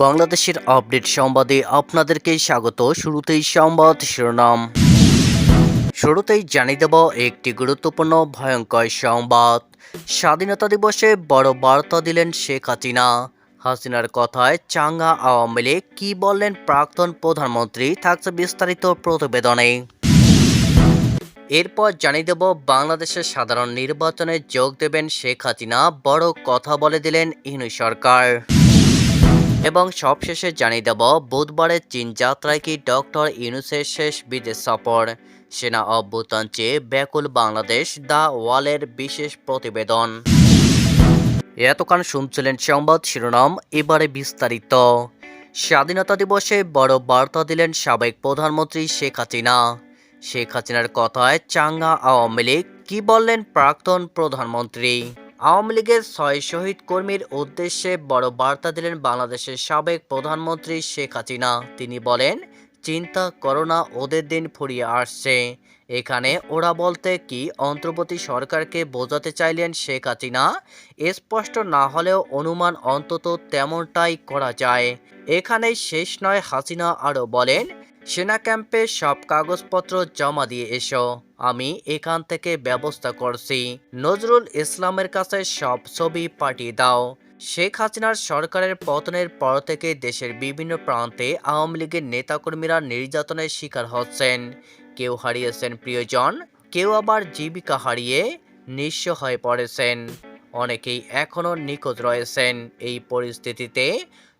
বাংলাদেশের আপডেট সংবাদে আপনাদেরকে স্বাগত। শুরুতেই সংবাদ শিরোনাম। শুরুতেই জানিয়ে দেব একটি গুরুত্বপূর্ণ ভয়ঙ্কর সংবাদ। স্বাধীনতা দিবসে বড় বার্তা দিলেন শেখ হাসিনা। হাসিনার কথায় চাঙ্গা আওয়ামী লীগ কী বললেন প্রাক্তন প্রধানমন্ত্রী থাকছে বিস্তারিত প্রতিবেদনে। এরপর জানিয়ে দেব বাংলাদেশের সাধারণ নির্বাচনে যোগ দেবেন শেখ হাসিনা, বড় কথা বলে দিলেন ইনু সরকার। এবং সবশেষে জানিয়ে দেব বুধবারের চীন যাত্রায় কি ডক্টর ইউনুসের শেষ বিদেশ সফর? সেনা অভ্যুত্থান চেয়ে ব্যাকুল বাংলাদেশ, দ্য ওয়ালের বিশেষ প্রতিবেদন। এতক্ষণ শুনছিলেন সংবাদ শিরোনাম, এবারে বিস্তারিত। স্বাধীনতা দিবসে বড় বার্তা দিলেন সাবেক প্রধানমন্ত্রী শেখ হাসিনা। শেখ হাসিনার কথায় চাঙ্গা আওয়ামী লীগ, কি বললেন প্রাক্তন প্রধানমন্ত্রী? আওয়ামী লীগের ছয় শহীদ কর্মীর উদ্দেশ্যে বড় বার্তা দিলেন বাংলাদেশের সাবেক প্রধানমন্ত্রী শেখ হাসিনা। তিনি বলেন, চিন্তা করো না, ওদের দিন ফুরিয়ে আসছে। এখানে ওরা বলতে কি অন্তর্বর্তী সরকারকে বোঝাতে চাইলেন শেখ হাসিনা? স্পষ্ট না হলেও অনুমান অন্তত তেমনটাই করা যায়। এখানে শেষ নয়, হাসিনা আরও বলেন সেনা ক্যাম্পে সব কাগজপত্র জমা দিয়ে এসো। আমি এখান থেকে ব্যবস্থা করছি। নজরুল ইসলামের কাছে সব ছবি পাঠিয়ে দাও। শেখ হাসিনার সরকারের পতনের পর থেকে দেশের বিভিন্ন প্রান্তে আওয়ামী লীগের নেতাকর্মীরা নির্যাতনের শিকার হচ্ছেন। কেউ হারিয়েছেন প্রিয়জন, কেউ আবার জীবিকা হারিয়ে নিঃস্ব হয়ে পড়েছেন। অনেকেই এখনও নিখোঁজ রয়েছেন। এই পরিস্থিতিতে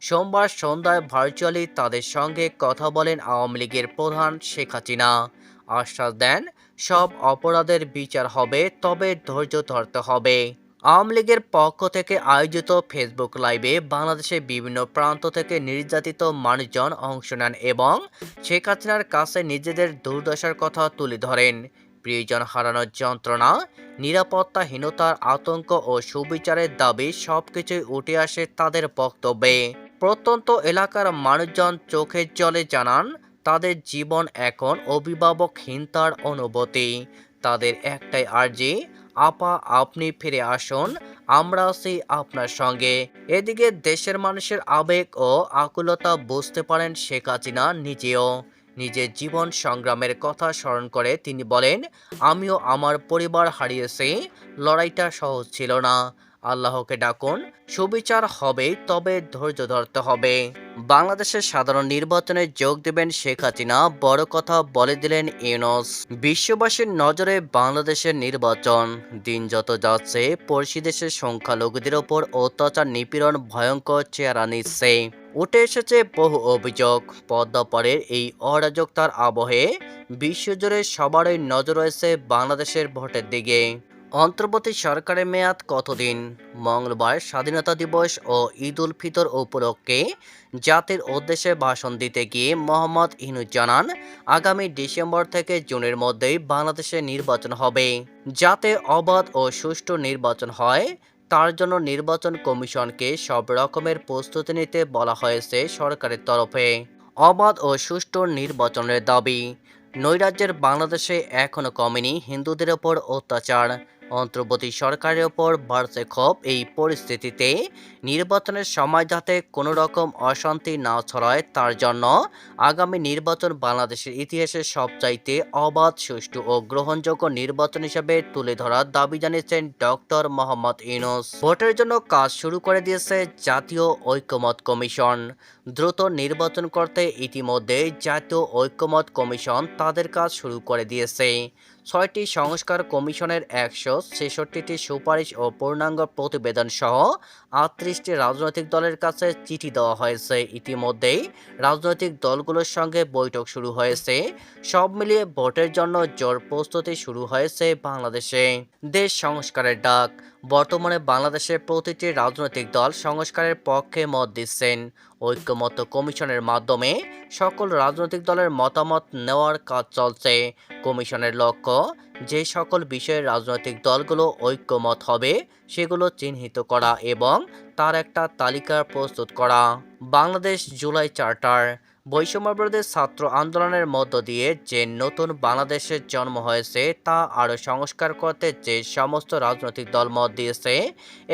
সোমবার সন্ধ্যায় ভার্চুয়ালি তাদের সঙ্গে কথা বলেন আওয়ামী লীগের প্রধান শেখ হাসিনা। আশ্বাস দেন, সব অপরাধের বিচার হবে, তবে ধৈর্য ধরতে হবে। আওয়ামী লীগের পক্ষ থেকে আয়োজিত ফেসবুক লাইভে বাংলাদেশের বিভিন্ন প্রান্ত থেকে নির্যাতিত মানুষজন অংশ নেন এবং শেখ হাসিনার কাছে নিজেদের দুর্দশার কথা তুলে ধরেন। প্রিয়জন হারানোর যন্ত্রণা, নিরাপত্তাহীনতার আতঙ্ক ও সুবিচারের দাবি সবকিছুই উঠে আসে তাদের বক্তব্যে। প্রত্যন্ত এলাকার মানুষজন চোখের জলে জানান, তাদের জীবন এখন অভিভাবকহীনতার অনুভূতি। তাদের একটাই আর্জি, আপা, আপনি ফিরে আসুন, আমরা আছি আপনার সঙ্গে। এদিকে দেশের মানুষের আবেগ ও আকুলতা বুঝতে পারেন শেখ হাসিনা নিজেও। নিজের জীবন সংগ্রামের কথা স্মরণ করে তিনি বলেন, আমিও আমার পরিবার হারিয়েছি, লড়াইটা সহজ ছিল না। আল্লাহকে ডাকুন, সুবিচার হবে, তবে ধৈর্য ধরতে হবে। বাংলাদেশের সাধারণ নির্বাচনে যোগ দেবেন শেখ হাসিনা, বড় কথা বলে দিলেন ইউনুস। বিশ্ববাসীর নজরে বাংলাদেশের নির্বাচন। দিন যত যাচ্ছে, পড়শি দেশের সংখ্যালঘুদের ওপর অত্যাচার, নিপীড়ন, ভয়ঙ্কর চেহারা নিচ্ছে। উঠে এসেছে বহু অভিযোগ। পদ্মাপাড়ের এই অরাজকতার আবহে বিশ্বজুড়ে সবারই নজর রয়েছে বাংলাদেশের ভোটের দিকে। অন্তর্বর্তী সরকারের মেয়াদ কতদিন? মঙ্গলবার স্বাধীনতা দিবস ও ঈদ উল ফিতর উপলক্ষে জাতির উদ্দেশ্যে ভাষণ দিতে গিয়ে মোহাম্মদ ইনুজ জানান, আগামী ডিসেম্বর থেকে জুনের মধ্যেই বাংলাদেশে নির্বাচন হবে। যাতে অবাধ ও সুষ্ঠু নির্বাচন হয়, তার জন্য নির্বাচন কমিশনকে সব রকমের প্রস্তুতি নিতে বলা হয়েছে সরকারের তরফে। অবাধ ও সুষ্ঠু নির্বাচনের দাবি, নৈরাজ্যের বাংলাদেশে এখনও কমেনি হিন্দুদের ওপর অত্যাচার। অন্তর্বর্তী সরকারের ওপর বাড়ছে ক্ষোভ এই পরিস্থিতিতে। নির্বাচনের সময় যাতে কোনো রকম অশান্তি না ছড়ায়, তার জন্য আগামী নির্বাচন বাংলাদেশের ইতিহাসে সবচাইতে অবাধ, সুষ্ঠু ও গ্রহণযোগ্য নির্বাচন হিসেবে তুলে ধরার দাবি জানিয়েছেন ডক্টর মোহাম্মদ ইউনুস। ভোটের জন্য কাজ শুরু করে দিয়েছে জাতীয় ঐক্যমত কমিশন। দ্রুত নির্বাচন করতে ইতিমধ্যে জাতীয় ঐক্যমত কমিশন তাদের কাজ শুরু করে দিয়েছে। ছয়টি সংস্কার কমিশনের একশো ছেষট্টিটি সুপারিশ ও পূর্ণাঙ্গ প্রতিবেদন সহ আটত্রিশটি রাজনৈতিক দলের কাছে চিঠি দেওয়া হয়েছে। ইতিমধ্যেই রাজনৈতিক দলগুলোর সঙ্গে বৈঠক শুরু হয়েছে। সব মিলিয়ে ভোটের জন্য জোর প্রস্তুতি শুরু হয়েছে বাংলাদেশে। দেশ সংস্কারের ডাক। বর্তমানে বাংলাদেশের প্রতিটি রাজনৈতিক দল সংস্কারের পক্ষে মত দিচ্ছেন। ঐক্যমত্য কমিশনের মাধ্যমে সকল রাজনৈতিক দলের মতামত নেওয়ার কাজ চলছে। কমিশনের লক্ষ্য, যে সকল বিষয়ে রাজনৈতিক দলগুলো ঐক্যমত হবে, সেগুলো চিহ্নিত করা এবং তার একটা তালিকা প্রস্তুত করা। বাংলাদেশ জুলাই চার্টার বৈষম্যবিরোধী ছাত্র আন্দোলনের মধ্য দিয়ে যে নতুন বাংলাদেশের জন্ম হয়েছে, তা আরও সংস্কার করতে যে সমস্ত রাজনৈতিক দল মত দিয়েছে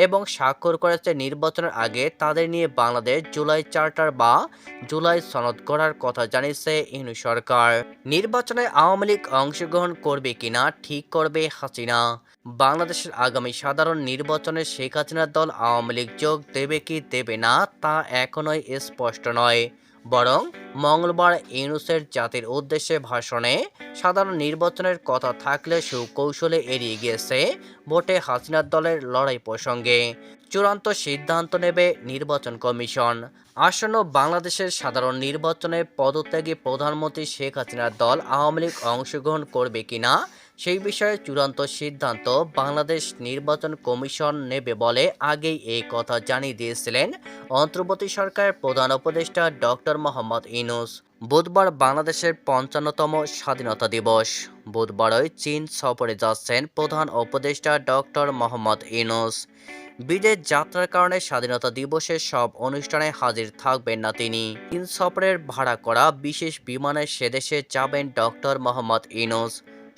এবং স্বাক্ষর করেছে নির্বাচনের আগে, তাদের নিয়ে বাংলাদেশ জুলাই চার্টার বা জুলাই সনদ করার কথা জানিয়েছে ইনু সরকার। নির্বাচনে আওয়ামী লীগ অংশগ্রহণ করবে কিনা, ঠিক করবে হাসিনা। বাংলাদেশের আগামী সাধারণ নির্বাচনে শেখ হাসিনার দল আওয়ামী লীগ যোগ দেবে কি দেবে না, তা এখনই স্পষ্ট নয়। বরং মঙ্গলবার ইউনুসের জাতির উদ্দেশ্যে ভাষণে সাধারণ নির্বাচনের কথা থাকলে সুকৌশলে এড়িয়ে গিয়েছে ভোটে হাসিনার দলের লড়াই প্রসঙ্গে। চূড়ান্ত সিদ্ধান্ত নেবে নির্বাচন কমিশন। আসন্ন বাংলাদেশের সাধারণ নির্বাচনে পদত্যাগী প্রধানমন্ত্রী শেখ হাসিনার দল আওয়ামী লীগ অংশগ্রহণ করবে কিনা সেই বিষয়ে চূড়ান্ত সিদ্ধান্ত বাংলাদেশ নির্বাচন কমিশন নেবে বলে আগেই এই কথা জানিয়ে দিয়েছিলেন অন্তর্বর্তী সরকারের প্রধান উপদেষ্টা ডক্টর মোহাম্মদ ইনুস বুধবার বাংলাদেশের পঞ্চান্নতম স্বাধীনতা দিবস। বুধবারই চীন সফরে যাচ্ছেন প্রধান উপদেষ্টা ডক্টর মোহাম্মদ ইনুস বিদেশ যাত্রার কারণে স্বাধীনতা দিবসের সব অনুষ্ঠানে হাজির থাকবেন না তিনি। চীন সফরের ভাড়া করা বিশেষ বিমানে সেদেশে যাবেন ডক্টর মোহাম্মদ ইনুস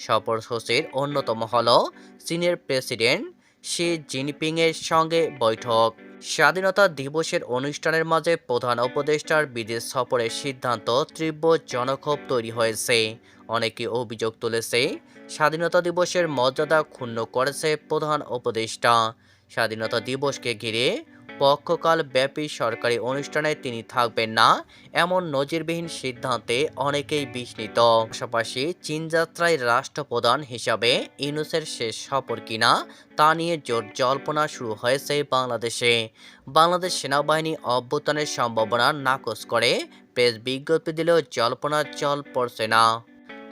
সফরসূচির অন্যতম হল চীনের প্রেসিডেন্ট শি জিনপিংয়ের সঙ্গে বৈঠক। স্বাধীনতা দিবসের অনুষ্ঠানের মাঝে প্রধান উপদেষ্টার বিদেশ সফরের সিদ্ধান্ত তীব্র জনক্ষোভ তৈরি হয়েছে। অনেকে অভিযোগ তুলেছে, স্বাধীনতা দিবসের মর্যাদা ক্ষুণ্ণ করেছে প্রধান উপদেষ্টা। স্বাধীনতা দিবসকে ঘিরে পক্ষকাল ব্যাপী সরকারি অনুষ্ঠানে তিনি থাকবেন না, এমন নজিরবিহীন সিদ্ধান্তে অনেকেই বিস্মিত। পাশাপাশি চীন যাত্রায় রাষ্ট্রপ্রধান হিসাবে ইউনুসের শেষ সফর কিনা, তা নিয়ে জোর জল্পনা শুরু হয়েছে বাংলাদেশে। বাংলাদেশ সেনাবাহিনী অভ্যুত্থানের সম্ভাবনা নাকচ করে, প্রেস বিজ্ঞপ্তি দিলেও জল্পনা জল পড়ছে না।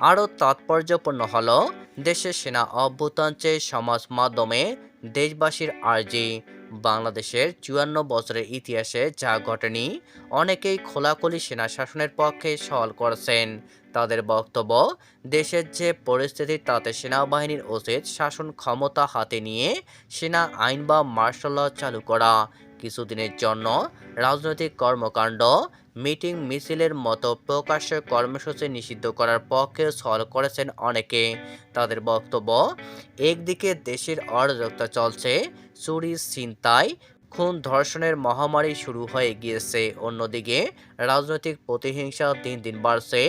আরও তাৎপর্যপূর্ণ হল, দেশের সেনা অভ্যুত্থান চেয়ে সমাজ মাধ্যমে দেশবাসীর আর্জি বাংলাদেশের চুয়ান্ন বছরের ইতিহাসে যা ঘটেনি, অনেকেই খোলাখুলি সেনা শাসনের পক্ষে সওয়াল করেছেন। তাদের বক্তব্য, দেশের যে পরিস্থিতি তাতে সেনাবাহিনীর উচিত শাসন ক্ষমতা হাতে নিয়ে সেনা আইন বা মার্শাল ল চালু করা। কিছুদিনের জন্য রাজনৈতিক কর্মকাণ্ড, মিটিং মিছিলের মতো প্রকাশ্য কর্মসূচি নিষিদ্ধ করার পক্ষে সওয়াল করেছেন অনেকে। তাদের বক্তব্য, একদিকে দেশের অরাজকতা চলছে চুরি চিন্তায় খুন ধর্ষণের মহামারী শুরু হয়ে গিয়েছে। অন্যদিকে, রাজনৈতিক প্রতিহিংসা দিন দিন বাড়ছে।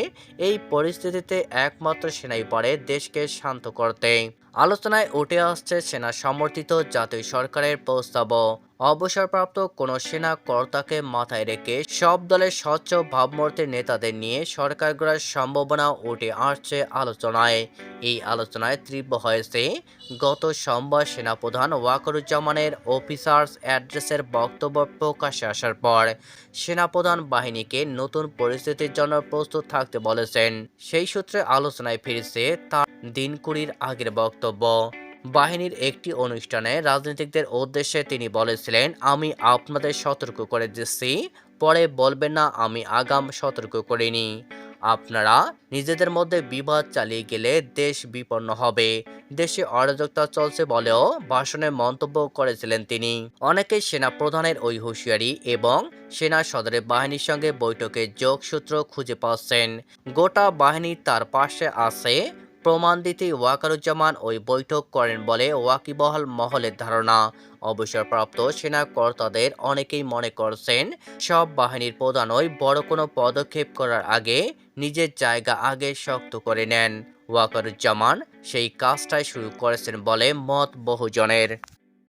এই পরিস্থিতিতে একমাত্র সেনাই পারে দেশকে শান্ত করতে। আলোচনায় উঠে আসছে সেনা সমর্থিত জাতীয় সরকারের প্রস্তাবও। অবসরপ্রাপ্ত কোনো সেনা কর্তাকে মাথায় রেখে সব দলের স্বচ্ছ ভাবমূর্তির নেতাদের নিয়ে সরকার গড়ার সম্ভাবনা উঠে আসছে আলোচনায়। এই আলোচনায় তীব্র হয়েছে গত সোমবার সেনাপ্রধান ওয়াকরুজ্জামানের অফিসার্স অ্যাড্রেসের বক্তব্য প্রকাশ্যে আসার পর সেনাপ্রধান বাহিনীকে নতুন পরিস্থিতির জন্য প্রস্তুত থাকতে বলেছেন। সেই সূত্রে আলোচনায় ফিরেছে তার দিন কুড়ির আগের বক্তব্য। বাহিনীর একটি অনুষ্ঠানে রাজনীতিকদের উদ্দেশ্যে তিনি বলেছিলেন, আমি আপনাদের সতর্ক করে দিচ্ছি, পরে বলবেন না, আমি আগাম সতর্ক করিনি। আপনারা নিজেদের মধ্যে বিবাদ চালিয়ে গেলে দেশ বিপন্ন হবে। দেশে অরাজকতা চলছে বলেও ভাষণে মন্তব্য করেছিলেন তিনি। অনেকে সেনা প্রধানের ওই হুঁশিয়ারি এবং সেনা সদরের বাহিনীর সঙ্গে বৈঠকে যোগসূত্র খুঁজে পাচ্ছেন। গোটা বাহিনী তার পাশে আছে। প্রমাণ দিতে ওয়াকারুজ্জামান ওই বৈঠক করেন বলে ওয়াকিবহাল মহলের ধারণা। অবসরপ্রাপ্ত সেনা কর্তাদের অনেকেই মনে করছেন, সব বাহিনীর প্রধানই বড় কোনো পদক্ষেপ করার আগে নিজের জায়গা আগে শক্ত করে নেন। ওয়াকারুজ্জামান সেই কাজটাই শুরু করেছেন বলে মত বহুজনের।